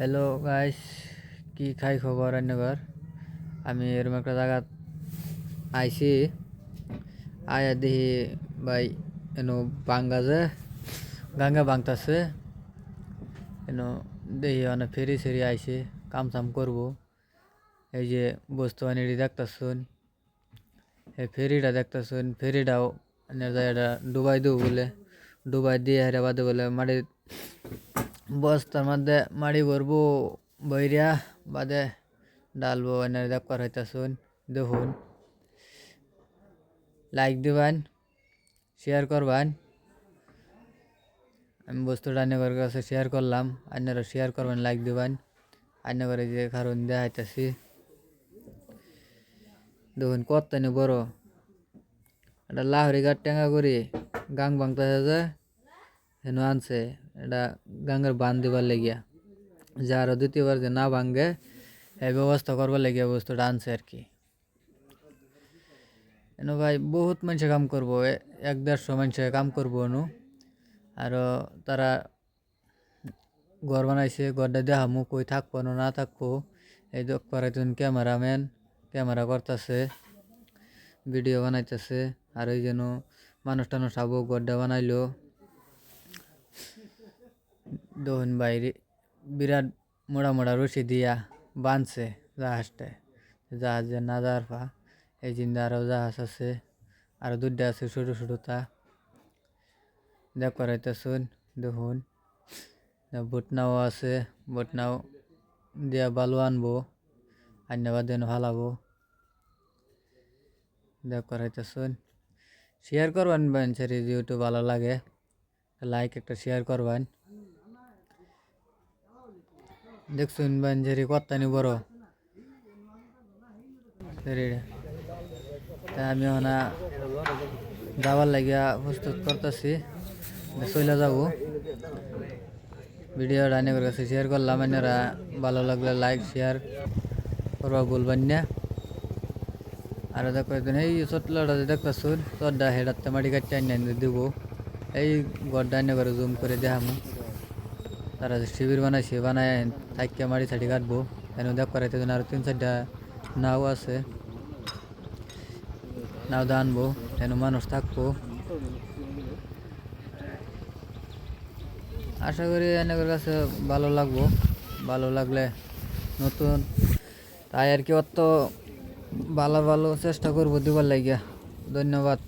Hello guys কি খাই খবর অন্যগর আমি এরকম একটা জায়গা আইছি। আয়া দেখি ভাই, এনো বাঙ্গা যে, গাঙ্গা বাংতাছে। এনো দেখি অনেক ফেরি সেরি আইছে, কাম সাম করব। এই যে বস্তু বানিয়ে দেখতেছুন। এই ফেরিটা দেখতেছুন। ফেরিটাও জায়গাটা ডুবাই দেবো বলে। ডুবাই দিয়ে হেরে বাদে বলে মাটি বস্তার মধ্যে মাড়ি ভরবো বইরিয়া বাদে ডালবো এনে দেখবার হইতাছুন, দেখুন। লাইক দিবেন শেয়ার করবেন। আমি বস্তুটা আন্যগর কাছে শেয়ার করলাম আপনারা শেয়ার করবেন লাইক দিবেন। আন্যগরে যে কারণ দেখাইতেছি দেখুন, কত বড়। এটা লাহরি গাছ টেঙ্গা করি গাং ভাঙতেছে যে হেন আনছে এটা গাঙ্গের বান দিবার লেগিয়া যে আরও দ্বিতীয়বার যে না ভাঙ্গে এই ব্যবস্থা করবার লেগিয়া বস্তুটা আনছে আর কি এনো ভাই বহুত মানুষে কাম করব এ- এক দেড়শো মানুষে কাম করব অনু আর তারা ঘর বানাইছে ঘরটা দেখামু কই থাকব না না থাকব এই দেখ পারাইতুন ক্যামেরাম্যান ক্যামেরা করতেছে ভিডিও বানাইতেছে আর ওই যেন মানুষ টানুষ আবো গড্ডা বানাইলো দহন বাইরে বিরাট মোড়া মোড়া রশি দিয়া বাঁধছে জাহাজটায় জাহাজে না যাওয়ার পা এই জিন্দা আরও জাহাজ আছে আরও দুধটা আছে ছোটো ছোটো তা দেখ করাইতেছুন দেখুন বটনাও আছে বটনাও দিয়া বালু আনব আন্যবা দেন ভালাবো দেখ করাইতেছুন শেয়ার করবেন বেঞ্চের যেহেতু ভালো লাগে লাইক একটা শেয়ার করবেন দেখছুন বেঞ্চেরি কত্তানি বড়। আমি ওনা যাবার লাগিয়া প্রস্তুত করতেছি। চলে যাব। ভিডিওটা অনেকের কাছে শেয়ার করলাম। এনারা ভালো লাগলে লাইক শেয়ার করবা বলবেন না। আর দেখো এই ছোটলাটা যে দেখতেছুন তোরটা হেডাতে মাটি কাটতে আনি দিব। এই গড্ডা এনে করে জুম করে দেখামু। তারা শিবির বানাইছে বানায় থাকিয়া মাটি ছাটি কাটবো। এনে দেখ করাইতে আর তিন চারটা নাও আছে। নাও দা আনব এনে মানুষ থাকব। আশা করি এনেকের কাছে ভালো লাগবো। ভালো লাগলে নতুন। তাই আর কি অত ভালো ভালো চেষ্টা করব দিবার লাগিয়া। ধন্যবাদ।